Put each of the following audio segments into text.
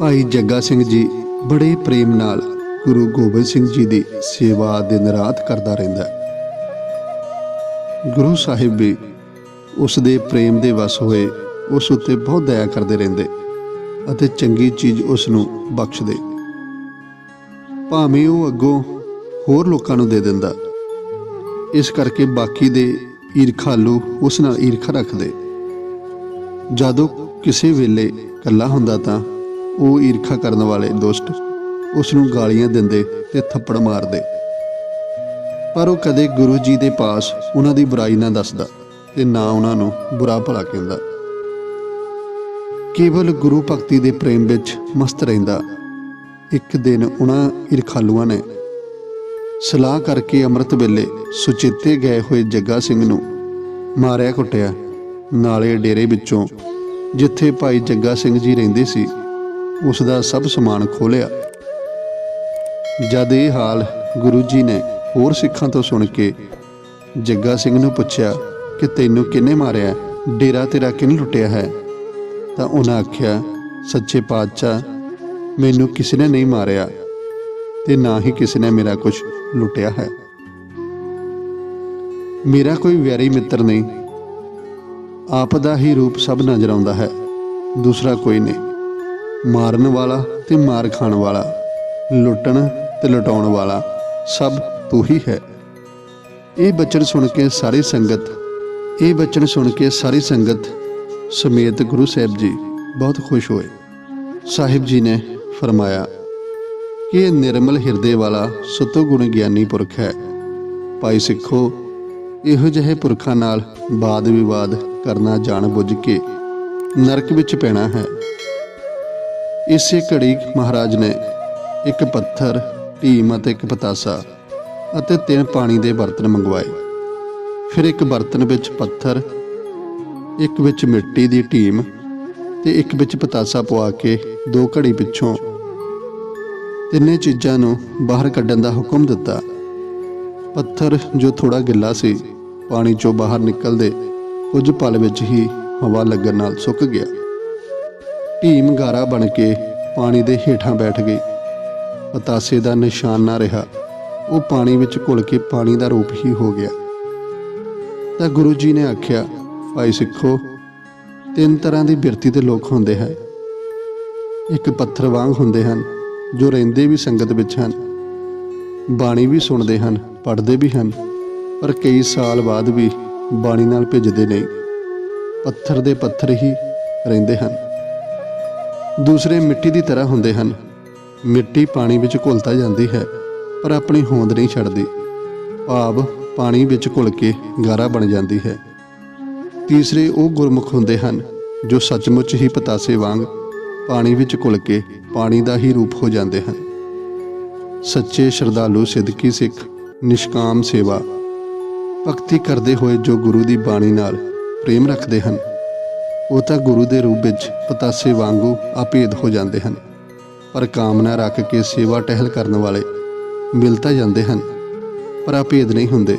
ਭਾਈ ਜੱਗਾ ਸਿੰਘ ਜੀ ਬੜੇ ਪ੍ਰੇਮ ਨਾਲ ਗੁਰੂ ਗੋਬਿੰਦ ਸਿੰਘ ਜੀ ਦੀ ਸੇਵਾ ਦਿਨ ਰਾਤ ਕਰਦਾ ਰਹਿੰਦਾ ਗੁਰੂ ਸਾਹਿਬ ਵੀ ਉਸ ਦੇ ਪ੍ਰੇਮ ਦੇ ਵਸ ਹੋਏ ਉਸ ਉੱਤੇ ਬਹੁਤ ਦਇਆ ਕਰਦੇ ਰਹਿੰਦੇ ਅਤੇ ਚੰਗੀ ਚੀਜ਼ ਉਸ ਨੂੰ ਬਖਸ਼ਦੇ। ਭਾਵੇਂ ਉਹ ਅੱਗੋਂ ਹੋਰ ਲੋਕਾਂ ਨੂੰ ਦੇ ਦਿੰਦਾ। ਇਸ ਕਰਕੇ ਬਾਕੀ ਦੇ ਈਰਖਾਲੂ ਉਸ ਨਾਲ ਈਰਖਾ ਰੱਖਦੇ। ਜਦੋਂ ਕਿਸੇ ਵੇਲੇ ਇਕੱਲਾ ਹੁੰਦਾ ਤਾਂ ਉਹ ਈਰਖਾ ਕਰਨ ਵਾਲੇ ਦੁਸ਼ਟ ਉਸ ਨੂੰ ਗਾਲੀਆਂ ਦਿੰਦੇ ਤੇ ਥੱਪੜ ਮਾਰਦੇ। ਪਰ ਉਹ ਕਦੇ ਗੁਰੂ ਜੀ ਦੇ ਪਾਸ ਉਹਨਾਂ ਦੀ ਬੁਰਾਈ ਨਾ ਦੱਸਦਾ ਤੇ ਨਾ ਉਹਨਾਂ ਨੂੰ ਬੁਰਾ ਭਲਾ ਕਹਿੰਦਾ। ਕੇਵਲ ਗੁਰੂ ਭਗਤੀ ਦੇ ਪ੍ਰੇਮ ਵਿੱਚ ਮਸਤ ਰਹਿੰਦਾ। ਇੱਕ ਦਿਨ ਉਹਨਾਂ ਈਰਖਾਲੂਆਂ ਨੇ ਸਲਾਹ ਕਰਕੇ ਅੰਮ੍ਰਿਤ ਵੇਲੇ ਸੁਚੇਤੇ ਗਏ ਹੋਏ ਜੱਗਾ ਸਿੰਘ ਨੂੰ ਮਾਰਿਆ ਕੁੱਟਿਆ। ਨਾਲੇ ਡੇਰੇ ਵਿੱਚੋਂ ਜਿੱਥੇ ਭਾਈ ਜੱਗਾ ਸਿੰਘ ਜੀ ਰਹਿੰਦੇ ਸੀ ਉਸ ਦਾ ਸਭ ਸਮਾਨ ਖੋਲਿਆ ਜਦ ਇਹ ਹਾਲ ਗੁਰੂ ਜੀ ਨੇ ਹੋਰ ਸਿੱਖਾਂ ਤੋਂ ਸੁਣ ਕੇ ਜੱਗਾ ਸਿੰਘ ਨੂੰ ਪੁੱਛਿਆ ਕਿ ਤੈਨੂੰ ਕਿਹਨੇ ਮਾਰਿਆ, ਡੇਰਾ ਤੇਰਾ ਕਿਹਨੇ ਲੁੱਟਿਆ ਹੈ? ਤਾਂ ਉਹਨਾਂ ਆਖਿਆ, ਸੱਚੇ ਪਾਤਸ਼ਾਹ, ਮੈਨੂੰ ਕਿਸੇ ਨੇ ਨਹੀਂ ਮਾਰਿਆ ਤੇ ਨਾ ਹੀ ਕਿਸੇ ਨੇ ਮੇਰਾ ਕੁਝ ਲੁੱਟਿਆ ਹੈ। ਮੇਰਾ ਕੋਈ ਵਿਆਰੀ ਮਿੱਤਰ ਨਹੀਂ। ਆਪ ਦਾ ਹੀ ਰੂਪ ਸਭ ਨਜ਼ਰ ਆਉਂਦਾ ਹੈ, ਦੂਸਰਾ ਕੋਈ ਨਹੀਂ। ਮਾਰਨ ਵਾਲਾ ਤੇ ਮਾਰ ਖਾਣ ਵਾਲਾ, ਲੁੱਟਣ ਤੇ ਲੁਟਾਉਣ ਵਾਲਾ ਸਭ ਤੂੰ ਹੀ ਹੈ। ਇਹ ਬਚਨ ਸੁਣ ਕੇ ਸਾਰੀ ਸੰਗਤ, ਇਹ ਬਚਨ ਸੁਣ ਕੇ ਸਾਰੀ ਸੰਗਤ ਸਮੇਤ ਗੁਰੂ ਸਾਹਿਬ ਜੀ ਬਹੁਤ ਖੁਸ਼ ਹੋਏ। ਸਾਹਿਬ ਜੀ ਨੇ ਫਰਮਾਇਆ, ਕਿ ਇਹ ਨਿਰਮਲ ਹਿਰਦੇ ਵਾਲਾ ਸਤੋ ਗੁਣ ਗਿਆਨੀ ਪੁਰਖ ਹੈ। ਭਾਈ ਸਿੱਖੋ, ਇਹੋ ਜਿਹੇ ਪੁਰਖਾਂ ਨਾਲ ਬਾਦ ਵਿਵਾਦ ਕਰਨਾ ਜਾਣ ਬੁੱਝ ਕੇ ਨਰਕ ਵਿੱਚ ਪੈਣਾ ਹੈ। ਇਸੇ ਘੜੀ ਮਹਾਰਾਜ ਨੇ ਇੱਕ ਪੱਥਰ, ਢੀਮ ਅਤੇ ਇੱਕ ਪਤਾਸਾ ਅਤੇ ਤਿੰਨ ਪਾਣੀ ਦੇ ਬਰਤਨ ਮੰਗਵਾਏ। ਫਿਰ ਇੱਕ ਬਰਤਨ ਵਿੱਚ ਪੱਥਰ, ਇੱਕ ਵਿੱਚ ਮਿੱਟੀ ਦੀ ਢੀਮ ਤੇ ਇੱਕ ਵਿੱਚ ਪਤਾਸਾ ਪਵਾ ਕੇ ਦੋ ਘੜੀ ਪਿੱਛੋਂ ਤਿੰਨੇ ਚੀਜ਼ਾਂ ਨੂੰ ਬਾਹਰ ਕੱਢਣ ਦਾ ਹੁਕਮ ਦਿੱਤਾ। ਪੱਥਰ ਜੋ ਥੋੜਾ ਗਿੱਲਾ ਸੀ, ਪਾਣੀ ਚੋਂ ਬਾਹਰ ਨਿਕਲਦੇ ਕੁਝ ਪਲ ਵਿੱਚ ਹੀ ਹਵਾ ਲੱਗਣ ਨਾਲ ਸੁੱਕ ਗਿਆ। ਢੀਮ ਗਾਰਾ ਬਣ ਕੇ ਪਾਣੀ ਦੇ ਹੇਠਾਂ ਬੈਠ ਗਈ। ਪਤਾਸੇ ਦਾ ਨਿਸ਼ਾਨ ਨਾ ਰਿਹਾ। ਉਹ ਪਾਣੀ ਵਿੱਚ ਘੁਲ ਕੇ ਪਾਣੀ ਦਾ ਰੂਪ ਹੀ ਹੋ ਗਿਆ। ਤਾਂ ਗੁਰੂ ਜੀ ਨੇ ਆਖਿਆ, ਭਾਈ ਸਿੱਖੋ, ਤਿੰਨ ਤਰ੍ਹਾਂ ਦੀ ਬਿਰਤੀ ਦੇ ਲੋਕ ਹੁੰਦੇ ਹਨ। ਇੱਕ ਪੱਥਰ ਵਾਂਗ ਹੁੰਦੇ ਹਨ, ਜੋ ਰਹਿੰਦੇ ਵੀ ਸੰਗਤ ਵਿੱਚ ਹਨ। ਬਾਣੀ ਵੀ ਸੁਣਦੇ ਹਨ, ਪੜ੍ਹਦੇ ਵੀ ਹਨ, ਪਰ ਕਈ ਸਾਲ ਬਾਅਦ ਵੀ ਬਾਣੀ ਨਾਲ ਭਿੱਜਦੇ ਨਹੀਂ। ਪੱਥਰ ਦੇ ਪੱਥਰ ਹੀ ਰਹਿੰਦੇ ਹਨ। ਦੂਸਰੇ ਮਿੱਟੀ ਦੀ ਤਰ੍ਹਾਂ ਹੁੰਦੇ ਹਨ। ਮਿੱਟੀ ਪਾਣੀ ਵਿੱਚ ਘੁਲਤਾ ਜਾਂਦੀ ਹੈ, ਪਰ ਆਪਣੀ ਹੋਂਦ ਨਹੀਂ ਛੱਡਦੀ। ਭਾਵ ਪਾਣੀ ਵਿੱਚ ਘੁਲ ਕੇ ਗਾਰਾ ਬਣ ਜਾਂਦੀ ਹੈ। ਤੀਸਰੇ ਉਹ ਗੁਰਮੁਖ ਹੁੰਦੇ ਹਨ, ਜੋ ਸੱਚਮੁੱਚ ਹੀ ਪਤਾਸੇ ਵਾਂਗ ਪਾਣੀ ਵਿੱਚ ਘੁਲ ਕੇ ਪਾਣੀ ਦਾ ਹੀ ਰੂਪ ਹੋ ਜਾਂਦੇ ਹਨ। ਸੱਚੇ ਸ਼ਰਧਾਲੂ ਸਿੱਧਕੀ ਸਿੱਖ, ਨਿਸ਼ਕਾਮ ਸੇਵਾ। ਭਗਤੀ ਕਰਦੇ ਹੋਏ ਜੋ ਗੁਰੂ ਦੀ ਬਾਣੀ ਨਾਲ ਪ੍ਰੇਮ ਰੱਖਦੇ ਹਨ ਉਹ ਤਾਂ ਗੁਰੂ ਦੇ ਰੂਪ ਵਿੱਚ ਪਤਾਸੇ ਵਾਂਗੂ ਆਪੇਦ ਹੋ ਜਾਂਦੇ ਹਨ, ਪਰ ਕਾਮਨਾ ਰੱਖ ਕੇ ਸੇਵਾ ਟਹਿਲ ਕਰਨ ਵਾਲੇ ਮਿਲ ਤਾਂ ਜਾਂਦੇ ਹਨ, ਪਰ ਆਪੇਦ ਨਹੀਂ ਹੁੰਦੇ।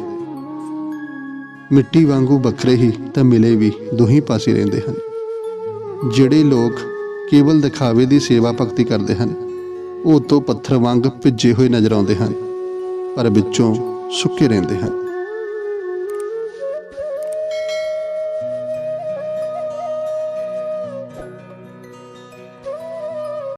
ਮਿੱਟੀ ਵਾਂਗੂ ਵੱਖਰੇ ਹੀ ਤਾਂ ਮਿਲੇ ਵੀ ਦੋਹੀਂ ਪਾਸੇ ਰਹਿੰਦੇ ਹਨ। ਜਿਹੜੇ ਲੋਕ ਕੇਵਲ ਦਿਖਾਵੇ ਦੀ ਸੇਵਾ ਭਗਤੀ ਕਰਦੇ ਹਨ, ਉਹ ਤੋਂ ਪੱਥਰ ਵਾਂਗ ਭਿੱਜੇ ਹੋਏ ਨਜ਼ਰ ਆਉਂਦੇ ਹਨ, ਪਰ ਵਿੱਚੋਂ ਸੁੱਕੇ ਰਹਿੰਦੇ ਹਨ।